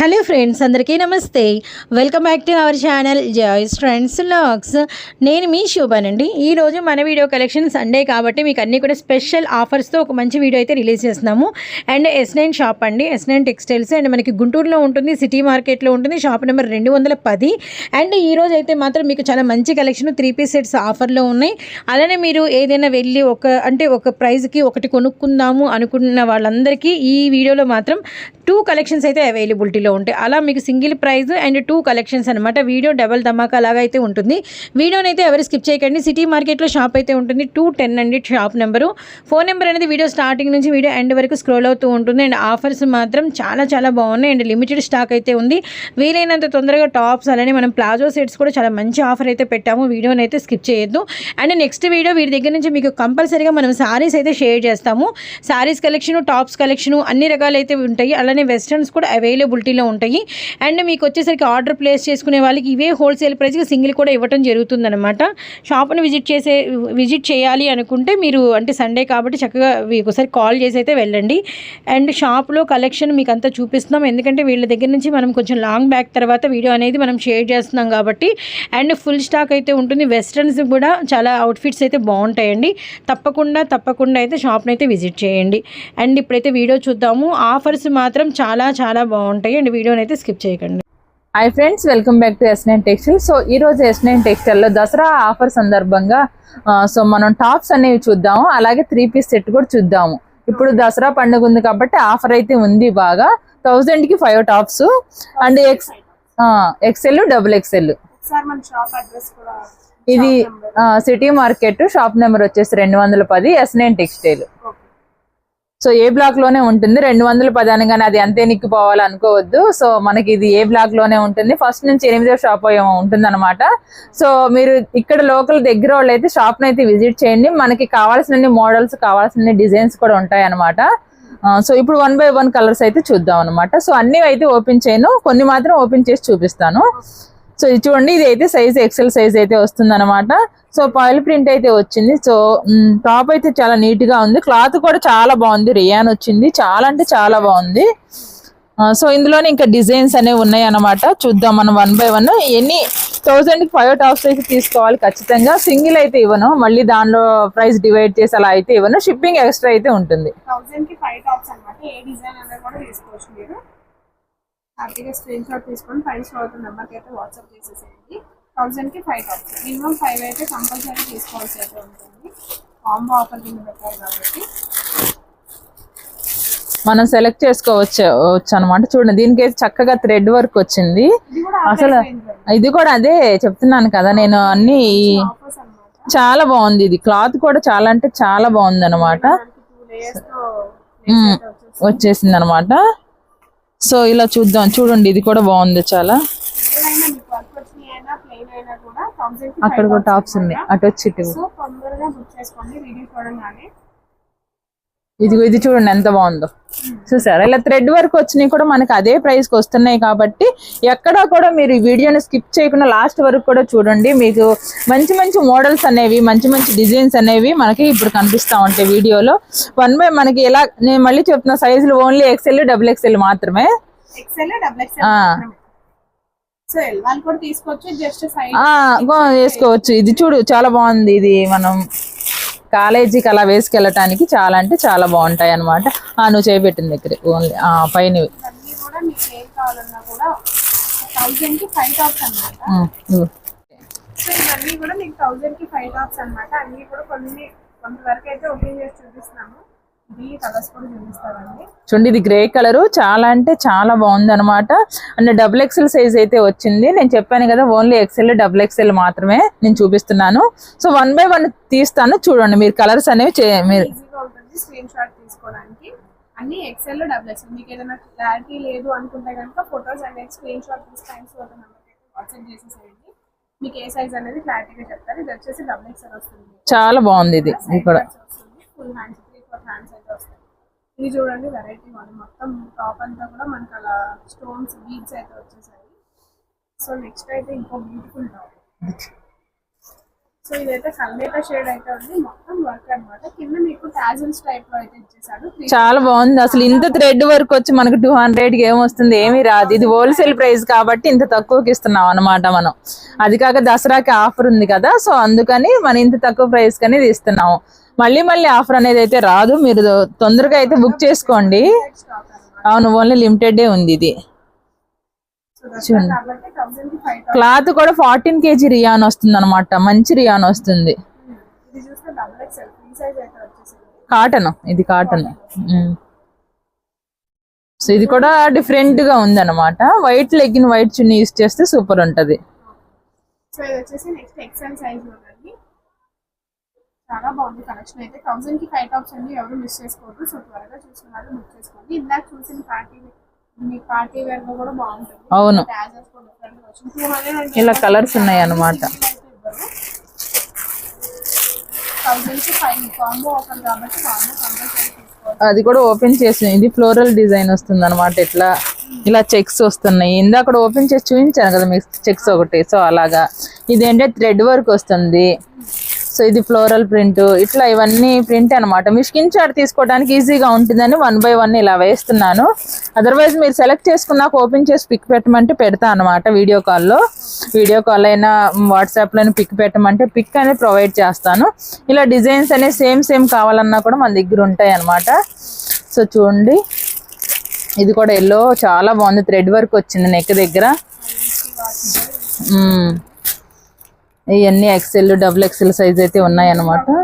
Hello friends అందరికీ నమస్తే. Welcome back to our channel Joy's friends logs. నేను మీ శోభానండి ఈరోజు మన వీడియో కలెక్షన్ సండే కాబట్టి మీకు అన్నీ కూడా స్పెషల్ ఆఫర్స్తో ఒక మంచి వీడియో అయితే రిలీజ్ చేస్తున్నాము. అండ్ ఎస్ నైన్ షాప్ అండి. ఎస్ నైన్ టెక్స్టైల్స్ అండ్ మనకి గుంటూరులో ఉంటుంది సిటీ మార్కెట్లో ఉంటుంది షాప్ నెంబర్ రెండు వందల పది. అండ్ ఈరోజు అయితే మాత్రం మీకు చాలా మంచి కలెక్షన్ త్రీ పీస్ సెట్స్ ఆఫర్లో ఉన్నాయి. అలానే మీరు ఏదైనా వెళ్ళి ఒక అంటే ఒక ప్రైజ్కి ఒకటి కొనుక్కుందాము అనుకున్న వాళ్ళందరికీ ఈ వీడియోలో మాత్రం టూ కలెక్షన్స్ అయితే అవైలబిలిటీలో ఉంటాయి అలా మీకు single price and two collections అనమాట వీడియో డబల్ ధమాకా లాగా అయితే ఉంటుంది. వీడియోనైతే అయితే ఎవరు స్కిప్ చేయకండి. సిటీ మార్కెట్లో షాప్ అయితే ఉంటుంది. టూ టెన్ అండి షాప్ నెంబరు. ఫోన్ నెంబర్ అనేది వీడియో స్టార్టింగ్ నుంచి వీడియో ఎండ్ వరకు స్క్రోల్ అవుతూ ఉంటుంది. అండ్ ఆఫర్స్ మాత్రం చాలా చాలా బాగున్నాయి. అండ్ లిమిటెడ్ స్టాక్ అయితే ఉంది. వీలైనంత తొందరగా టాప్స్ అలానే మనం ప్లాజో సెట్స్ కూడా చాలా మంచి ఆఫర్ అయితే పెట్టాము. వీడియోని అయితే స్కిప్ చేయొద్దు. అండ్ నెక్స్ట్ వీడియో వీడి దగ్గర నుంచి మీకు కంపల్సరీగా మనం సారీస్ అయితే షేర్ చేస్తాము. సారీస్ కలెక్షన్ టాప్స్ కలెక్షన్ అన్ని రకాలు అయితే ఉంటాయి. అలానే వెస్ట్రన్స్ కూడా అవైలబిలిటీలో ఉంటాయి. అండ్ మీకు వచ్చేసరికి ఆర్డర్ ప్లేస్ చేసుకునే వాళ్ళకి ఇవే హోల్సేల్ ప్రైస్కి సింగిల్ కూడా ఇవ్వడం జరుగుతుందన్నమాట. షాప్ని విజిట్ చేసే విజిట్ చేయాలి అనుకుంటే మీరు అంటే సండే కాబట్టి చక్కగా ఒకసారి కాల్ చేసి అయితే వెళ్ళండి. అండ్ షాప్లో కలెక్షన్ మీకు అంతా చూపిస్తున్నాం. ఎందుకంటే వీళ్ళ దగ్గర నుంచి మనం కొంచెం లాంగ్ బ్యాక్ తర్వాత వీడియో అనేది మనం షేర్ చేస్తున్నాం కాబట్టి. అండ్ ఫుల్ స్టాక్ అయితే ఉంటుంది. వెస్ట్రన్స్ కూడా చాలా అవుట్ఫిట్స్ అయితే బాగుంటాయండి. తప్పకుండా తప్పకుండా అయితే షాప్ని అయితే విజిట్ చేయండి. అండ్ ఇప్పుడైతే వీడియో చూద్దాము. ఆఫర్స్ మాత్రం చాలా చాలా బాగుంటాయి. అండ్ వీడియోని అయితే స్కిప్ చేయకండి. Hi friends welcome back to S nine textile so ఈ రోజు ఎస్ నైన్ టెక్స్టైల్లో దసరా ఆఫర్ సందర్భంగా సో మనం టాప్స్ అనేవి చూద్దాము. అలాగే త్రీ పీస్ సెట్ కూడా చూద్దాము. ఇప్పుడు దసరా పండుగ ఉంది కాబట్టి ఆఫర్ అయితే ఉంది బాగా. థౌజండ్కి five tops and X XL double XL sir మన షాప్ అడ్రస్ కూడా ఇది సిటీ మార్కెట్ షాప్ నెంబర్ వచ్చేసి రెండు వందల పది S nine textile so A బ్లాక్లోనే ఉంటుంది. రెండు వందల పది అనగానే అది అంతే నిక్కిపోవాలి అనుకోవద్దు. సో మనకి ఇది ఏ బ్లాక్లోనే ఉంటుంది. ఫస్ట్ నుంచి ఎనిమిదో షాప్ ఉంటుంది అనమాట సో మీరు ఇక్కడ లోకల్ దగ్గర వాళ్ళు అయితే షాప్ అయితే విజిట్ చేయండి. మనకి కావాల్సిన మోడల్స్ కావాల్సిన డిజైన్స్ కూడా ఉంటాయి అనమాట సో ఇప్పుడు వన్ బై వన్ కలర్స్ అయితే చూద్దాం అనమాట సో అన్ని అయితే ఓపెన్ చేయను. కొన్ని మాత్రం ఓపెన్ చేసి చూపిస్తాను. సో ఇది చూడండి ఇది అయితే సైజ్ ఎక్సెల్ సైజ్ అయితే వస్తుంది అనమాట సో పాయిల్ ప్రింట్ అయితే వచ్చింది. సో టాప్ అయితే చాలా నీట్గా ఉంది. క్లాత్ కూడా చాలా బాగుంది. రియాన్ వచ్చింది. చాలా అంటే చాలా బాగుంది. సో ఇందులోనే ఇంకా డిజైన్స్ అనేవి ఉన్నాయి అనమాట చూద్దాం మనం వన్ బై వన్. ఎన్ని థౌసండ్కి ఫైవ్ టాప్స్ అయితే తీసుకోవాలి ఖచ్చితంగా. సింగిల్ అయితే ఇవ్వను. మళ్ళీ దానిలో ప్రైస్ డివైడ్ చేసి అలా అయితే ఇవ్వను. షిప్పింగ్ ఎక్స్ట్రా అయితే ఉంటుంది. థౌసండ్కి ఫైవ్ తీసుకోవచ్చు మీరు. హ్యాపీగా స్క్రీన్ షాట్ తీసుకొని ఫైవ్ షో నెంబర్కి అయితే వాట్సాప్ చేసేసేయండి. థౌసండ్కి ఫైవ్ టాప్స్ మినిమం ఫైవ్ అయితే కంపల్సరీ తీసుకోవాల్సి అయితే ఉంటుంది. కాంబో ఆఫర్ కింద పెట్టారు కాబట్టి. మనం సెలెక్ట్ చేసుకోవచ్చు వచ్చు అనమాట చూడండి దీనికి చక్కగా థ్రెడ్ వర్క్ వచ్చింది. అసలు ఇది కూడా అదే చెప్తున్నాను కదా నేను అన్ని చాలా బాగుంది ఇది. క్లాత్ కూడా చాలా అంటే చాలా బాగుంది అనమాట వచ్చేసింది అనమాట సో ఇలా చూద్దాం. చూడండి ఇది కూడా బాగుంది చాలా ఏదైనా మీకు వర్క్ వచ్చినాయి అయినా ప్లెయిన్ అయినా కూడా థౌసండ్కి అక్కడ కూడా టాప్స్ ఉన్నాయి. అటు వచ్చి చూడంగానే. ఇది ఇది చూడండి ఎంత బాగుందో. చూసారా? ఇలా థ్రెడ్ వర్క్ వచ్చినాయి కూడా మనకి అదే ప్రైస్కి వస్తున్నాయి కాబట్టి ఎక్కడా కూడా మీరు ఈ వీడియోని స్కిప్ చేయకుండా లాస్ట్ వరకు కూడా చూడండి. మీకు మంచి మంచి మోడల్స్ అనేవి మంచి మంచి డిజైన్స్ అనేవి మనకి ఇప్పుడు కనిపిస్తా ఉంటాయి వీడియోలో. వన్ బై మనకి ఎలా నేను మళ్ళీ చెప్తున్న సైజులు ఓన్లీ ఎక్సెల్ డబుల్ ఎక్సెల్ మాత్రమే. వేసుకోవచ్చు. ఇది చూడు చాలా బాగుంది. ఇది మనం కాలేజీకి అలా వేసుకెళ్ళటానికి చాలా అంటే చాలా బాగుంటాయి అనమాట నువ్వు చేయబెట్టిన దగ్గర. ఓన్లీ పైన ఇవన్నీ కూడా మీకు థౌజండ్కి ఫైవ్ టాప్స్ అన్ని కూడా కొన్ని కొంతవరకు అయితే ఓపెన్ చేసి చూపిస్తున్నాము. చూడండి ఇది గ్రే కలర్. చాలా అంటే చాలా బాగుంది అనమాట అండ్ డబుల్ ఎక్సెల్ సైజ్ అయితే వచ్చింది. నేను చెప్పాను కదా ఓన్లీ ఎక్సెల్ డబుల్ ఎక్సెల్ మాత్రమే నేను చూపిస్తున్నాను. సో వన్ బై వన్ తీస్తాను. చూడండి మీరు కలర్స్ అనేవి మీరు ఈజీగా ఉంటుంది స్క్రీన్ షాట్ తీసుకోవడానికి. అన్ని ఎక్సెల్ డబుల్ ఎక్సెల్ మీకు ఏదైనా క్లారిటీ లేదు అనుకుంటే కనుక ఫొటోస్ అనేది స్క్రీన్ షాట్ తీసి టైమ్స్ వాట్సాప్ చేసేసేయండి. మీకు ఏ సైజ్ అనేది క్లారిటీగా చెప్తారు. ఇది వచ్చేసి డబుల్ ఎక్సెల్ వస్తుంది. చాలా బాగుంది ఇది. ఇది కూడా. Full hands three four hands అయితే వస్తాయి. ఇది చూడండి వెరైటీ మోడల్ మొత్తం టాప్ అంతా కూడా మనకు అలా స్టోన్స్ బీడ్స్ అయితే వచ్చేసాయి. సో నెక్స్ట్ అయితే ఇంకో బ్యూటిఫుల్ టాప్ సో ఇదైతే కల్లేట షేడ్ అయితే ఉంది. మొత్తం వర్క్ అన్నమాట. కింద మీకు టాజల్స్ టైప్లో అయితే ఇచ్చేసాడు. చాలా బాగుంది. అసలు ఇంత థ్రెడ్ వర్క్ వచ్చి మనకు టూ హండ్రెడ్కి ఏమొస్తుంది? ఏమీ రాదు. ఇది హోల్సేల్ ప్రైస్ కాబట్టి ఇంత తక్కువకి ఇస్తున్నాం అన్నమాట మనం. అది కాక దసరాకి ఆఫర్ ఉంది కదా. సో అందుకని మనం ఇంత తక్కువ ప్రైస్ కని ఇది ఇస్తున్నాము. మళ్ళీ మళ్ళీ ఆఫర్ అనేది అయితే రాదు. మీరు తొందరగా అయితే బుక్ చేసుకోండి. అవును ఓన్లీ లిమిటెడ్ ఉంది ఇది. క్లాత్ కూడా ఫార్టీన్ కేజీ రియాన్ వస్తుంది అనమాట మంచి రియాన్ వస్తుంది. కాటన్ ఇది కాటన్. సో ఇది కూడా డిఫరెంట్గా ఉంది అనమాట వైట్ లెగ్గిన్ వైట్ చున్నీ యూస్ చేస్తే సూపర్ ఉంటది. సో ఇది వచ్చేసి నెక్స్ట్ సైజ్ చాలా బాగుంది కలెక్షన్ అయితే. థౌసండ్కి ఫైవ్ టాప్స్ అండి. ఎవరు మిస్ చేసుకోవద్దు. సో త్వరగా చూసుకున్నారు బుక్ చేసుకోండి. ఇందాక చూసిన పార్టీ మీ పార్టీ వేర్లో కూడా బాగుంటుంది. అవును. Tassels కూడా different గా వచ్చింది. 200 అంటే ఇలా కలర్స్ ఉన్నాయి అన్నమాట అది కూడా ఓపెన్ చేసి ఇది ఫ్లోరల్ డిజైన్ వస్తుంది అనమాట ఇట్లా ఇలా చెక్స్ వస్తున్నాయి. ఇందాక ఓపెన్ చేసి చూపించాను కదా మీకు చెక్స్ ఒకటి. సో అలాగా. ఇది ఏంటంటే థ్రెడ్ వర్క్ వస్తుంది. సో ఇది ఫ్లోరల్ ప్రింట్. ఇట్లా ఇవన్నీ ప్రింట్ అనమాట మీ స్కిన్ చార్ట్ తీసుకోవడానికి ఈజీగా ఉంటుందని వన్ బై వన్ ఇలా వేస్తున్నాను. అదర్వైజ్ మీరు సెలెక్ట్ చేసుకున్నాక ఓపెన్ చేసి పిక్ పెట్టమంటే పెడతా అనమాట వీడియో కాల్లో. వీడియో కాల్ అయినా వాట్సాప్లో పిక్ పెట్టమంటే పిక్ అనేది ప్రొవైడ్ చేస్తాను. ఇలా డిజైన్స్ అనేవి సేమ్ సేమ్ కావాలన్నా కూడా మన దగ్గర ఉంటాయి అనమాట సో చూడండి. ఇది కూడా ఎల్లో. చాలా బాగుంది. థ్రెడ్ వర్క్ వచ్చింది నెక్ దగ్గర. ఇవన్నీ ఎక్సెల్ డబుల్ ఎక్సెల్ సైజ్ అయితే ఉన్నాయి అన్నమాట కూడా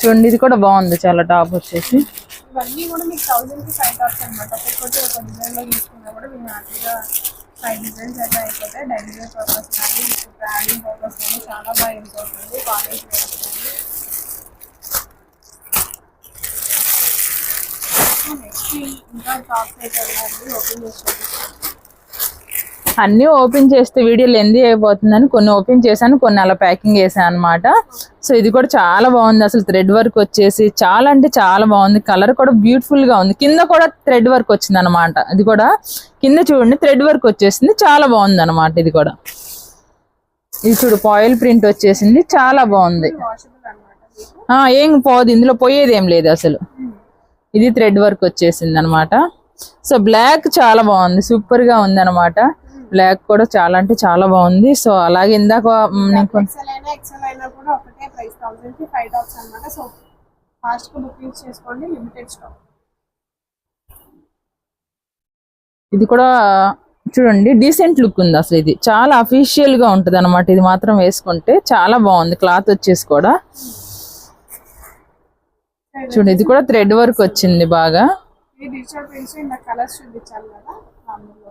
చూడండి ఇది కూడా బాగుంది చాలా టాప్ వచ్చేసి. ఇవన్నీ కూడా మీకు థౌసండ్కి ఫైవ్ టాప్స్ అనమాట ఒక్కొక్కటి ఒక డిజైన్లో తీసుకున్నా కూడా హ్యాపీగా ఫైవ్ డిజైన్స్ అయితే అయిపోతాయి. డైలీ పర్పస్ కానీ ట్రావెలింగ్ పర్పస్ కానీ చాలా బాగా యూస్ అవుతుంది కాలేజ్ వేర్ కానీ నెక్స్ట్ ఇంకా టాప్స్ అయితే ఉన్నాయండి ఓపెన్ చేసి చూపిస్తాను. అన్నీ ఓపెన్ చేస్తే వీడియో లెందీ అయిపోతుందని కొన్ని ఓపెన్ చేశాను కొన్ని అలా ప్యాకింగ్ చేశాను అనమాట సో ఇది కూడా చాలా బాగుంది అసలు థ్రెడ్ వర్క్ వచ్చేసి. చాలా అంటే చాలా బాగుంది. కలర్ కూడా బ్యూటిఫుల్గా ఉంది. కింద కూడా థ్రెడ్ వర్క్ వచ్చింది అనమాట ఇది కూడా కింద చూడండి థ్రెడ్ వర్క్ వచ్చేసింది. చాలా బాగుంది అనమాట ఇది కూడా. ఇది చూడు పాయిల్ ప్రింట్ వచ్చేసింది. చాలా బాగుంది. ఏం పోదు ఇందులో పోయేది ఏం లేదు అసలు. ఇది థ్రెడ్ వర్క్ వచ్చేసింది అనమాట సో బ్లాక్ చాలా బాగుంది. సూపర్గా ఉంది అనమాట బ్లాక్ కూడా చాలా అంటే చాలా బాగుంది. సో అలాగే ఇందాక ఇది కూడా చూడండి డీసెంట్ లుక్ ఉంది అసలు ఇది. చాలా అఫీషియల్గా ఉంటది అనమాట ఇది మాత్రం వేసుకుంటే చాలా బాగుంది. క్లాత్ వచ్చేసి కూడా. చూడండి ఇది కూడా థ్రెడ్ వర్క్ వచ్చింది బాగా. కలర్స్ చూపించాలి కదా అందులో.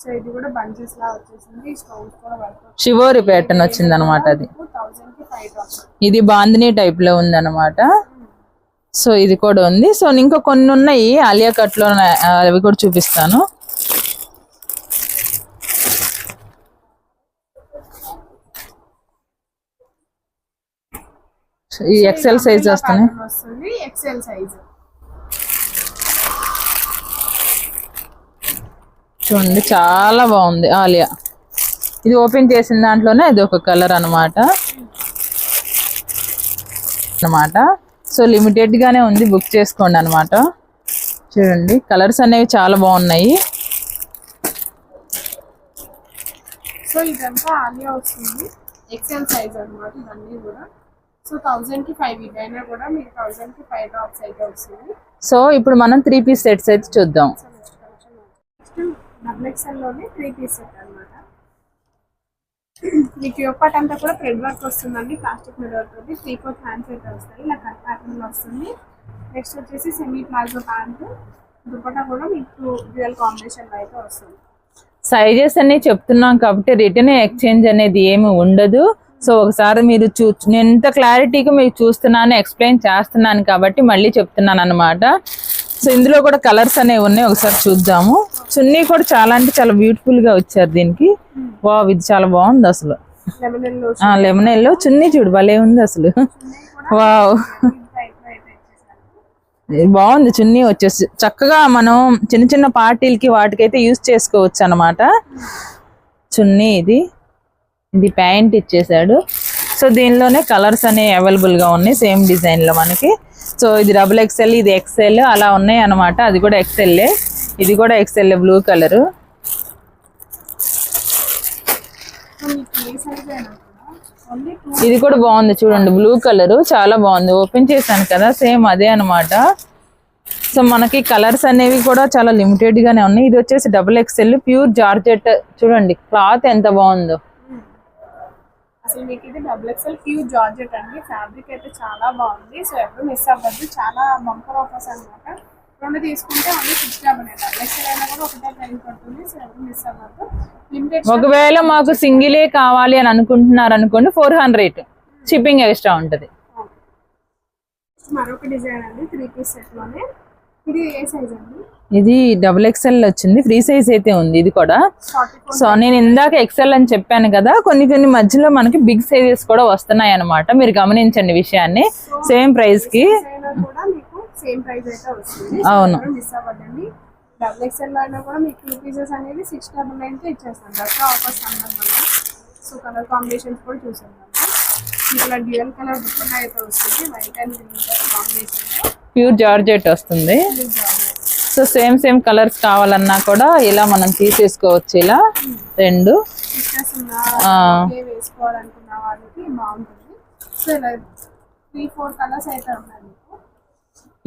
సో ఇది కూడా బంచెస్ లా వచ్చేసింది. స్టోన్స్ కూడా వర్క్ షివోరి ప్యాటర్న్ వచ్చింది అనమాట అది. ఇది బాందిని టైప్లో ఉంది అనమాట సో ఇది కూడా ఉంది. సో ఇంకా కొన్ని ఉన్నాయి ఆలియా కట్లో అవి కూడా చూపిస్తాను. ఈ ఎక్సెల్ సైజ్ వస్తుంది. ఎక్సెల్ సైజ్ చూడండి చాలా బాగుంది ఆలియా. ఇది ఓపెన్ చేసిన దాంట్లోనే ఇది ఒక కలర్ అన్నమాట. అన్నమాట. సో లిమిటెడ్ గానే ఉంది బుక్ చేసుకోండి అన్నమాట. చూడండి కలర్స్ అనేవి చాలా బాగున్నాయి. సో ఇదంతా ఆలియా వస్తుంది ఎక్సెల్ సైజ్ అన్నమాట ఇవన్నీ కూడా. సో థౌసండ్కి ఫైవ్ ఇదైనా కూడా మీకు థౌసండ్కి ఫైవ్ టాప్స్ అయితే వస్తుంది. సో ఇప్పుడు మనం త్రీ పీస్ సెట్స్ అయితే చూద్దాం. నెక్స్ట్ డబుల్ ఎక్సెల్లోనే త్రీ పీస్ సెట్ అనమాట మీకు యొప్పటి అంతా కూడా థ్రెడ్ వర్క్ వస్తుందండి ప్లాస్టిక్ మిర్రర్ తోటి. త్రీ ఫోర్త్ హ్యాండ్స్ అయితే వస్తాయి ఇలా కట్ ప్యాటర్న్లో వస్తుంది. నెక్స్ట్ వచ్చేసి సెమీ ప్లాజో ప్యాంట్ దుపట్టా కూడా మీకు డ్యూయల్ కాంబినేషన్లో అయితే వస్తుంది. సైజెస్ అన్ని చెప్తున్నాం కాబట్టి రిటర్న్ ఎక్స్చేంజ్ అనేది ఏమి ఉండదు. సో ఒకసారి మీరు చూ నేను ఎంత క్లారిటీగా మీకు చూస్తున్నాను ఎక్స్ప్లెయిన్ చేస్తున్నాను కాబట్టి మళ్ళీ చెప్తున్నాను అనమాట సో ఇందులో కూడా కలర్స్ అనేవి ఉన్నాయి ఒకసారి చూద్దాము. చున్నీ కూడా చాలా అంటే చాలా బ్యూటిఫుల్గా వచ్చారు దీనికి. వావ్ ఇది చాలా బాగుంది అసలు. లెమన్ ఎల్లో చున్నీ చూడు భలే ఉంది అసలు. వావ్ బాగుంది చున్నీ వచ్చేసి. చక్కగా మనం చిన్న చిన్న పార్టీలకి వాటికైతే యూస్ చేసుకోవచ్చు అన్నమాట. చున్నీ ఇది. ఇది ప్యాంట్ ఇచ్చేసాడు. సో దీనిలోనే కలర్స్ అనేవి అవైలబుల్గా ఉన్నాయి సేమ్ డిజైన్లో మనకి. సో ఇది డబుల్ ఎక్సెల్ ఇది ఎక్సెల్ అలా ఉన్నాయి అన్నమాట అది కూడా ఎక్స్ఎల్ ఇది కూడా ఎక్స్ఎల్ బ్లూ కలర్. ఇది కూడా బాగుంది చూడండి బ్లూ కలర్. చాలా బాగుంది. ఓపెన్ చేశాను కదా సేమ్ అదే అన్నమాట. సో మనకి కలర్స్ అనేవి కూడా చాలా లిమిటెడ్ గానే ఉన్నాయి. ఇది వచ్చేసి డబుల్ ఎక్సెల్ ప్యూర్ జార్జెట్. చూడండి క్లాత్ ఎంత బాగుందో. అసలు మీకు ఇది డబుల్ ఎక్స్ఎల్ ప్యూర్ జార్జెట్ అండి. ఫ్యాబ్రిక్ అయితే చాలా బాగుంది. సో ఎప్పుడు మిస్ అవ్వద్దు. చాలా బంపర్ ఆఫర్స్ అన్నమాట. రెండు తీసుకుంటే only six double nine double XL అయినా కూడా ఒకటే ప్రైస్ పడుతుంది సో ఎవరు మిస్ అవ్వద్దు. లిమిటెడ్ ఒకవేళ మాకు సింగిలే కావాలి అని అనుకుంటున్నారు అనుకోండి ఫోర్ హండ్రెడ్ షిప్పింగ్ ఎక్స్ట్రా ఉంటుంది. మరొక డిజైన్ అండి త్రీ పీస్ సెట్లోనే. ఇది ఏ సైజ్ అండి? ఇది డబుల్ ఎక్స్ఎల్ వచ్చింది. ఫ్రీ సైజ్ అయితే ఉంది ఇది కూడా. సో నేను ఇందాక ఎక్సెల్ అని చెప్పాను కదా కొన్ని కొన్ని మధ్యలో మనకి బిగ్ సైజెస్ కూడా వస్తున్నాయి అన్నమాట మీరు గమనించండి విషయాన్ని. సేమ్ ప్రైస్కి. అవును. మిస్ అవ్వదండి డబుల్ ఎక్స్ఎల్ అయినా కూడా మీకు టూ పీసెస్ అనేది సిక్స్ డబుల్ నైన్కి ఇచ్చేస్తాం దసరా ఆఫర్స్ సందర్భంగా సో కలర్ కాంబినేషన్స్ కూడా చూసాం ఇక్కడ డ్యూయల్ కలర్ దుప్పటా అయితే వస్తుంది. White and green colour combination pure georgette వస్తుంది. సో సేమ్ సేమ్ కలర్స్ కావాలన్నా కూడా ఇలా మనం తీసేసుకోవచ్చు ఇలా. రెండు. సో ఇలా త్రీ ఫోర్ కలర్స్ అయితే ఉన్నాయి.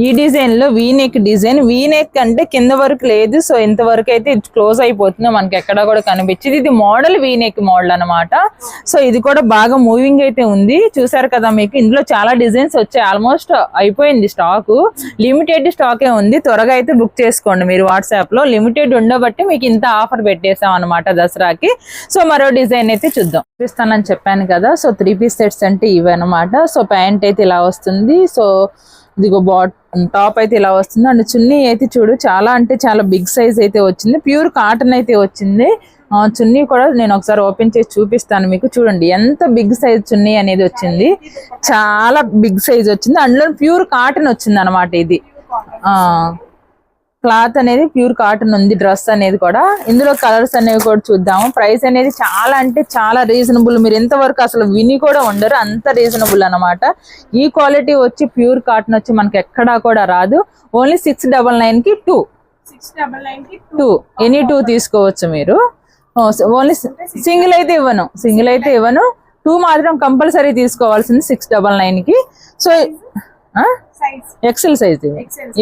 ఈ డిజైన్లో వీ నెక్ డిజైన్ వీనెక్ అంటే కింద వరకు లేదు సో ఇంతవరకు అయితే ఇది క్లోజ్ అయిపోతుందో. మనకి ఎక్కడ కూడా కనిపించింది. ఇది మోడల్ వీ నెక్ మోడల్ అనమాట సో ఇది కూడా బాగా మూవింగ్ అయితే ఉంది. చూసారు కదా మీకు ఇందులో చాలా డిజైన్స్ వచ్చాయి. ఆల్మోస్ట్ అయిపోయింది స్టాక్ లిమిటెడ్ స్టాకే ఉంది. త్వరగా అయితే బుక్ చేసుకోండి మీరు వాట్సాప్లో. లిమిటెడ్ ఉండబట్టి మీకు ఇంత ఆఫర్ పెట్టేసాం అనమాట దసరాకి. సో మరో డిజైన్ అయితే చూద్దాం. చూపిస్తానని చెప్పాను కదా. సో త్రీ పీస్ సెట్స్ అంటే ఇవి అనమాట సో ప్యాంట్ అయితే ఇలా వస్తుంది. సో ఇదిగో బాట్ టాప్ అయితే ఇలా వస్తుంది. అండ్ చున్నీ అయితే చూడు చాలా అంటే చాలా బిగ్ సైజ్ అయితే వచ్చింది. ప్యూర్ కాటన్ అయితే వచ్చింది. ఆ, చున్నీ కూడా నేను ఒకసారి ఓపెన్ చేసి చూపిస్తాను మీకు. చూడండి ఎంత బిగ్ సైజ్ చున్నీ అనేది వచ్చింది. చాలా బిగ్ సైజ్ వచ్చింది. అందులో ప్యూర్ కాటన్ వచ్చింది అనమాట ఇది క్లాత్ అనేది ప్యూర్ కాటన్ ఉంది డ్రెస్ అనేది కూడా. ఇందులో కలర్స్ అనేవి కూడా చూద్దాము. ప్రైస్ అనేది చాలా అంటే చాలా రీజనబుల్. మీరు ఎంతవరకు అసలు విని కూడా ఉండరు. అంత రీజనబుల్ అన్నమాట. ఈ క్వాలిటీ వచ్చి ప్యూర్ కాటన్ వచ్చి మనకి ఎక్కడా కూడా రాదు. ఓన్లీ సిక్స్ డబల్ నైన్కి టూ సిక్స్ డబల్ నైన్కి టూ ఎనీ టూ తీసుకోవచ్చు మీరు. ఓన్లీ సింగిల్ అయితే ఇవ్వను. సింగిల్ అయితే ఇవ్వను. టూ మాత్రం కంపల్సరీ తీసుకోవాల్సింది సిక్స్ డబల్ నైన్కి. సో ఎక్సెల్ సైజ్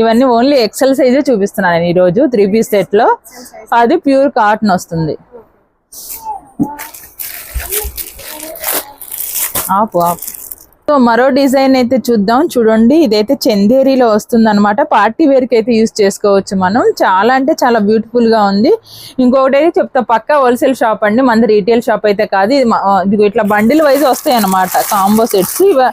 ఇవన్నీ ఓన్లీ ఎక్సెల్ సైజే చూపిస్తున్నాను నేను ఈ రోజు త్రీ పీస్ సెట్లో అది ప్యూర్ కాటన్ వస్తుంది. ఆపు ఆపు. సో మరో డిజైన్ అయితే చూద్దాం. చూడండి ఇదైతే చందేరిలో వస్తుంది అనమాట పార్టీ వేర్కి అయితే యూస్ చేసుకోవచ్చు మనం. చాలా అంటే చాలా బ్యూటిఫుల్గా ఉంది. ఇంకొకటి అయితే చెప్తా పక్క హోల్సేల్ షాప్ అండి. మన రీటైల్ షాప్ అయితే కాదు. ఇది ఇట్లా బండిల్ వైజ్ వస్తాయి అనమాట కాంబో సెట్స్ ఇవ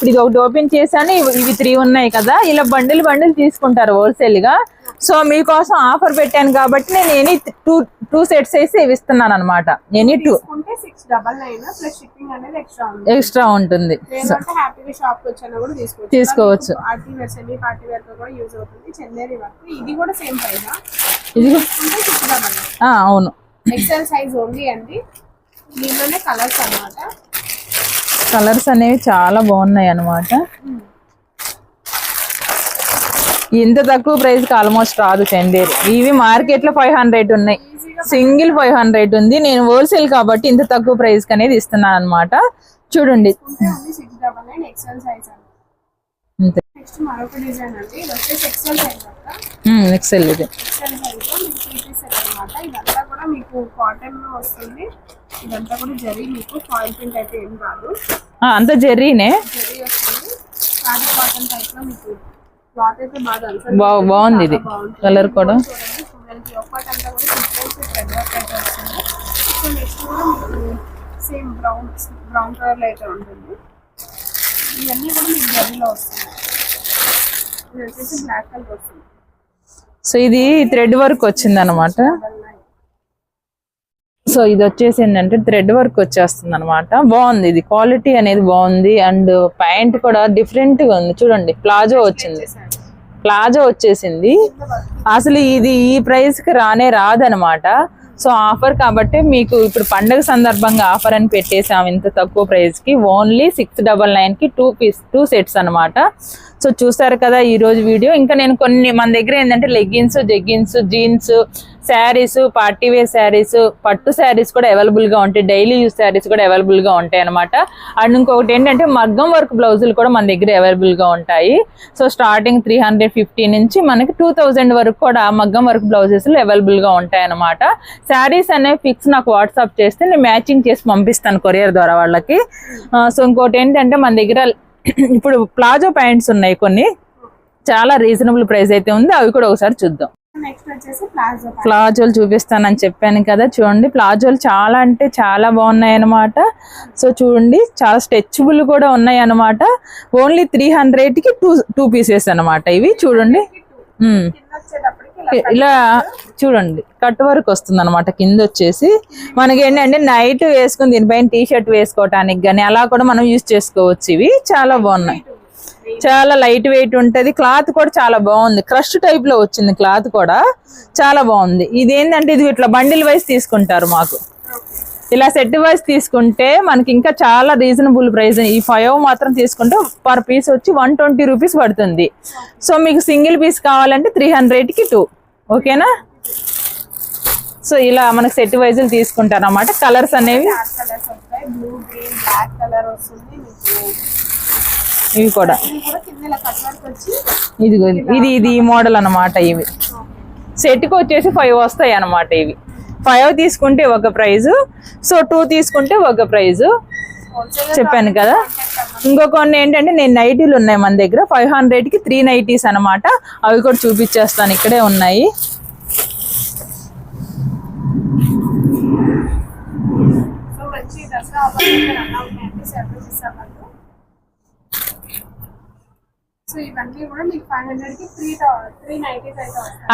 ఇప్పుడు ఇది ఒకటి ఓపెన్ చేశాను. ఇవి- త్రీ ఉన్నాయి కదా. ఇలా బండిల్ బండిల్ తీసుకుంటారు హోల్సేల్గా. సో మీకోసం ఆఫర్ పెట్టాను కాబట్టి నేను ఎనీ టూ టూ సెట్స్ ఇవి ఇస్తున్నాను అనమాట ఎనీ టూ ఎక్స్ట్రా ఉంటుంది. తీసుకోవచ్చు. ఇది అవును. ఎక్సెల్ సైజ్ ఓన్లీ అండి. దీనిలోనే కలర్స్ అన్నమాట. కలర్స్ అనేవి చాలా బాగున్నాయి అన్నమాట ఇంత తక్కువ ప్రైస్కి ఆల్మోస్ట్ రాదు చందేరి ఇవి మార్కెట్లో ఫైవ్ హండ్రెడ్ ఉన్నాయి సింగిల్ ఫైవ్ హండ్రెడ్ ఉంది నేను హోల్సేల్ కాబట్టి ఇంత తక్కువ ప్రైస్కి అనేది ఇస్తున్నాను అనమాట చూడండి ఉంటే only six double nine XL size అండి అంతే నెక్స్ట్ మరొక డిజైన్ అండి. ఇది వచ్చేసి ఎక్సెల్ సైజ్ అక్క. ఎక్సెల్ ఇది. ఎక్సెల్ సైజ్లో మీకు త్రీ పీస్ సెట్ అనమాట ఇదంతా కూడా మీకు కాటన్లో వస్తుంది. ఇదంతా కూడా జరీ మీకు ఫాయిల్ ప్రింట్ అయితే ఏం కాదు అంత జెర్రీనే జరీ వస్తుంది. సారీ కాటన్ టైప్లో మీకు క్లాత్ అయితే బాగా. బాగుంది ఇది. కలర్ కూడా. చూడండి మనకి ఒక్కటంతా కూడా సీక్వెన్స్ థ్రెడ్ వర్క్ అయితే వస్తుంది. సో నెక్స్ట్ కూడా మీకు సేమ్ బ్రౌన్ బ్రౌన్ కలర్లో అయితే ఉంటుంది. ఇవన్నీ కూడా మీకు జరీలో వస్తుంది ఇది వచ్చేసి బ్లాక్ కలర్ వస్తుంది సో ఇది థ్రెడ్ వర్క్ వచ్చింది అనమాట సో ఇది వచ్చేసి ఏంటంటే థ్రెడ్ వర్క్ వచ్చేస్తుంది అనమాట బాగుంది ఇది క్వాలిటీ అనేది బాగుంది అండ్ ప్యాంట్ కూడా డిఫరెంట్గా ఉంది. చూడండి ప్లాజో వచ్చింది. ప్లాజో వచ్చేసింది. అసలు ఇది ఈ ప్రైస్కి రానే రాదనమాట సో ఆఫర్ కాబట్టి మీకు ఇప్పుడు పండగ సందర్భంగా ఆఫర్ అని పెట్టేసాం ఇంత తక్కువ ప్రైస్కి. ఓన్లీ సిక్స్ డబల్ నైన్కి టూ పీస్ టూ సెట్స్ అన్నమాట. సో చూసారు కదా ఈ రోజు వీడియో. ఇంకా నేను కొన్ని మన దగ్గర ఏంటంటే leggings jeggings jeans sarees party wear sarees పట్టు శారీస్ కూడా అవైలబుల్గా ఉంటాయి. డైలీ యూస్ శారీస్ కూడా అవైలబుల్గా ఉంటాయి అనమాట అండ్ ఇంకొకటి ఏంటంటే మగ్గం వర్క్ బ్లౌజులు కూడా మన దగ్గర అవైలబుల్గా ఉంటాయి. So starting three hundred fifty నుంచి మనకి టూ థౌజండ్ వరకు కూడా మగ్గం వర్క్ బ్లౌజెస్ అవైలబుల్గా ఉంటాయి అనమాట శారీస్ అనేవి ఫిక్స్ నాకు వాట్సాప్ చేస్తే నేను మ్యాచింగ్ చేసి పంపిస్తాను కొరియర్ ద్వారా వాళ్ళకి. సో ఇంకోటి ఏంటంటే మన దగ్గర ఇప్పుడు ప్లాజో ప్యాంట్స్ ఉన్నాయి కొన్ని. చాలా రీజనబుల్ ప్రైస్ అయితే ఉంది. అవి కూడా ఒకసారి చూద్దాం. ప్లాజోలు చూపిస్తానని చెప్పాను కదా చూడండి. ప్లాజోలు చాలా అంటే చాలా బాగున్నాయి అనమాట సో చూడండి చాలా స్ట్రెచబుల్ కూడా ఉన్నాయి అనమాట ఓన్లీ త్రీ కి టూ టూ పీసెస్ అన్నమాట ఇవి. చూడండి. ఇలా చూడండి కట్ వర్క్ వస్తుంది అనమాట కింద వచ్చేసి మనకి ఏంటంటే నైట్ వేసుకుని దీనిపైన టీ షర్ట్ వేసుకోవటానికి కానీ అలా కూడా మనం యూజ్ చేసుకోవచ్చు ఇవి. చాలా బాగున్నాయి. చాలా లైట్ వెయిట్ ఉంటుంది. క్లాత్ కూడా చాలా బాగుంది. క్రష్ టైప్లో వచ్చింది క్లాత్ కూడా. చాలా బాగుంది. ఇది ఏంటంటే ఇది ఇట్లా బండిల్ వైస్ తీసుకుంటారు మాకు. ఇలా సెట్ వైస్ తీసుకుంటే మనకి ఇంకా చాలా రీజనబుల్ ప్రైస్ ఈ ఫైవ్ మాత్రం తీసుకుంటే పర్ పీస్ వచ్చి వన్ ట్వంటీ రూపీస్ పడుతుంది. సో మీకు సింగిల్ పీస్ కావాలంటే త్రీ కి టూ ఓకేనా సో ఇలా మనకి సెట్ వైజులు తీసుకుంటారు అన్నమాట కలర్స్ అనేవి? Colours blue green black colour వస్తుంది. ఇవి కూడా. ఇది ఇది ఇది ఈ మోడల్ అన్నమాట ఇవి. సెట్కి వచ్చేసి ఫైవ్ వస్తాయి అన్నమాట ఇవి. ఫైవ్ తీసుకుంటే ఒక ప్రైజు సో టూ తీసుకుంటే ఒక ప్రైజు చెప్పాను కదా. ఇంకొకటి ఏంటంటే నేను నైటీలు ఉన్నాయి మన దగ్గర. ఫైవ్ హండ్రెడ్కి త్రీ నైటీస్ అన్నమాట. అవి కూడా చూపించేస్తాను. ఇక్కడే ఉన్నాయి. సో దసరా ఆఫర్ రన్ అవుతాయండి సెవెన్ డిసెంబర్ సో ఇవన్నీ కూడా మీకు ఫైవ్ హండ్రెడ్కి త్రీ త్రీ నైన్టీస్ అయితే వస్తాయి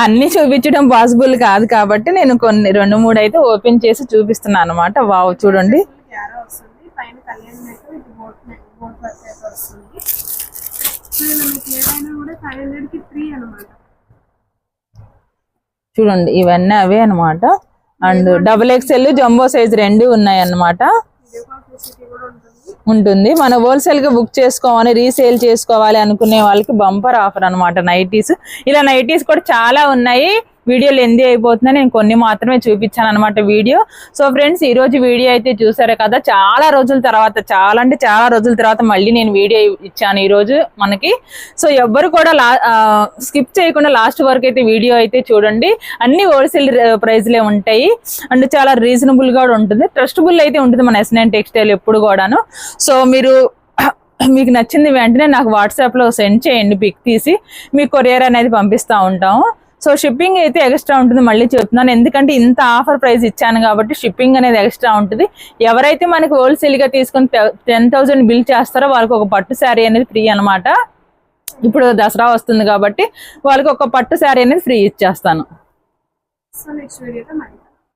అన్ని చూపించడం పాసిబుల్ కాదు కాబట్టి నేను కొన్ని రెండు మూడు అయితే ఓపెన్ చేసి చూపిస్తున్నాను అనమాట వావ్ చూడండి. అనమాట చూడండి ఇవన్నీ అవే అన్నమాట. And double XL jumbo size రెండు ఉన్నాయి అన్నమాట. ఉంటుంది. ఉంటుంది మన హోల్సేల్గా బుక్ చేసుకోవాలి రీసేల్ చేసుకోవాలి అనుకునే వాళ్ళకి బంపర్ ఆఫర్ అన్నమాట నైటీస్. ఇలా నైటీస్ కూడా చాలా ఉన్నాయి. వీడియో లెంది అయిపోతుంది నేను కొన్ని మాత్రమే చూపించాను అనమాట వీడియో. సో ఫ్రెండ్స్ ఈ రోజు వీడియో అయితే చూసారు కదా చాలా రోజుల తర్వాత చాలా అంటే చాలా రోజుల తర్వాత మళ్ళీ నేను వీడియో ఇచ్చాను ఈ రోజు మనకి. సో ఎవ్వరు కూడా లా స్కిప్ చేయకుండా లాస్ట్ వరకు అయితే వీడియో అయితే చూడండి. అన్ని హోల్సేల్ ప్రైస్లే ఉంటాయి. అండ్ చాలా రీజనబుల్గా ఉంటుంది. ట్రస్టబుల్ అయితే ఉంటుంది మన ఎస్ నైన్ టెక్స్టైల్ ఎప్పుడు కూడాను. సో మీరు మీకు నచ్చింది వెంటనే నాకు వాట్సాప్లో సెండ్ చేయండి పిక్ తీసి. మీకు కొరియర్ అనేది పంపిస్తూ ఉంటాము. సో షిప్పింగ్ అయితే ఎక్స్ట్రా ఉంటుంది మళ్ళీ చెప్తున్నాను. ఎందుకంటే ఇంత ఆఫర్ ప్రైస్ ఇచ్చాను కాబట్టి షిప్పింగ్ అనేది ఎక్స్ట్రా ఉంటుంది. ఎవరైతే మనకి హోల్సేల్గా తీసుకొని టెన్ థౌసండ్ బిల్ చేస్తారో వాళ్ళకి ఒక పట్టు శారీ అనేది ఫ్రీ అన్నమాట. ఇప్పుడు దసరా వస్తుంది కాబట్టి వాళ్ళకి ఒక పట్టు శారీ అనేది ఫ్రీ ఇచ్చేస్తాను. సో నెక్స్ట్ వీడియోతో